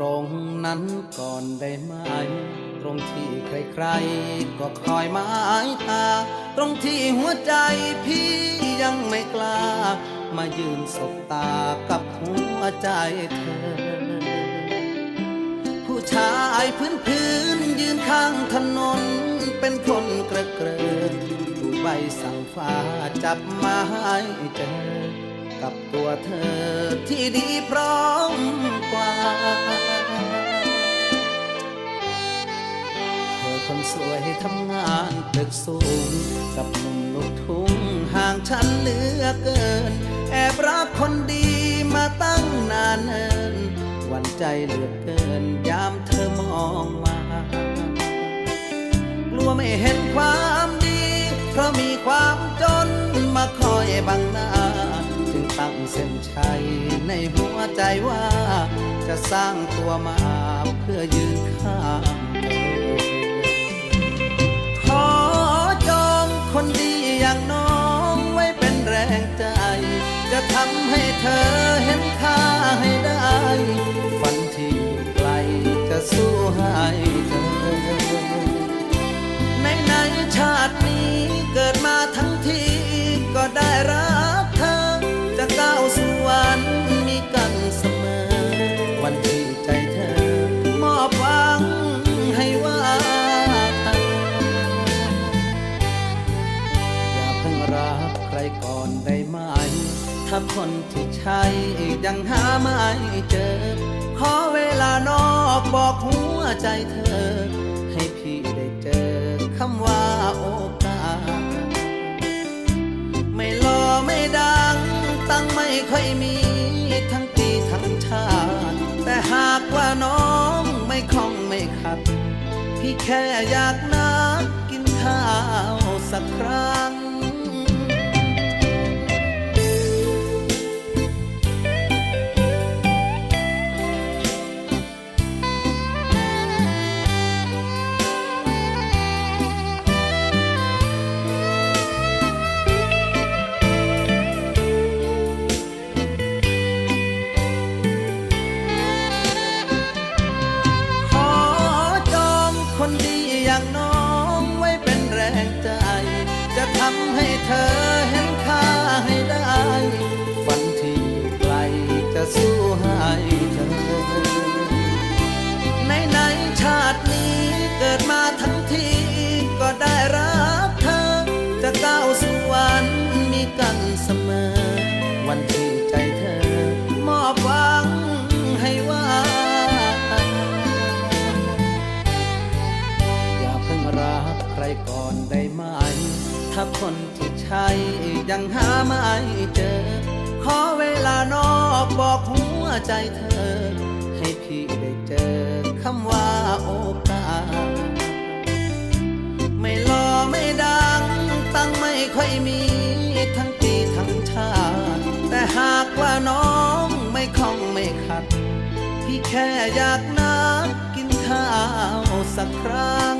ตรงนั้นก่อนได้ไหม ตรงที่ใครๆ ก็คอยหมายตา ตรงที่หัวใจพี่ยังไม่กล้า มายืนสบตากับหัวใจเธอ ผู้ชายพื้นพื้นๆยืนข้างถนน เป็นคนกระเกริกผู้ใบสั่งฟ้าจับมาให้เจอ กับตัวเธอที่ดีพร้อมกว่า เธอคนสวยทำงานตึกสูง กับหนุ่มลูกทุ่งห่างฉันเหลือเกิน แอบรักคนดีมาตั้งนานเนินหวันใจเหลือเกิน ยามเธอมองมากลัวไม่เห็นความดี เพราะมีความจนมาคอยบังหน้า จึงตั้งเส้นชัยในหัวใจว่า จะสร้างตัวมาเพื่อยืนข้างขอจองคนดีอย่างน้องไว้เป็นแรงใจ จะทำให้เธอ ถ้าคนที่ใช่ยังหาไม่เจอ ขอเวลานอกบอกหัวใจเธอ ให้พี่ได้เจอคำว่าโอกาส ไม่หล่อไม่ดัง ตั้งไม่ค่อยมีทั้งปีทั้งชาติ แต่หากว่าน้องไม่คล่องไม่ขัด พี่แค่อยากนัดกินข้าวสักครั้ง เธอเห็นค่าให้ได้ฝันที่ไกลจะสู้ให้เธอ ในในชาตินี้เกิดมาทั้งทีก็ได้รักเธอ จะก้าวสู่วันมีกันเสมอ วันที่ใจเธอ มอบหวังให้ว่า อย่าเพิ่งรักใครก่อนได้ไหม ถ้าคน ใช่ยังหาไม่เจอ ขอเวลานอกบอกหัวใจเธอ ให้พี่ได้เจอคำว่าโอกาส ไม่หล่อไม่ดัง ตั้งไม่ค่อยมี ทั้งปีทั้งชาติแต่หากว่าน้องไม่คล่องไม่ขัด พี่แค่อยากนัดกินข้าวสักครั้ง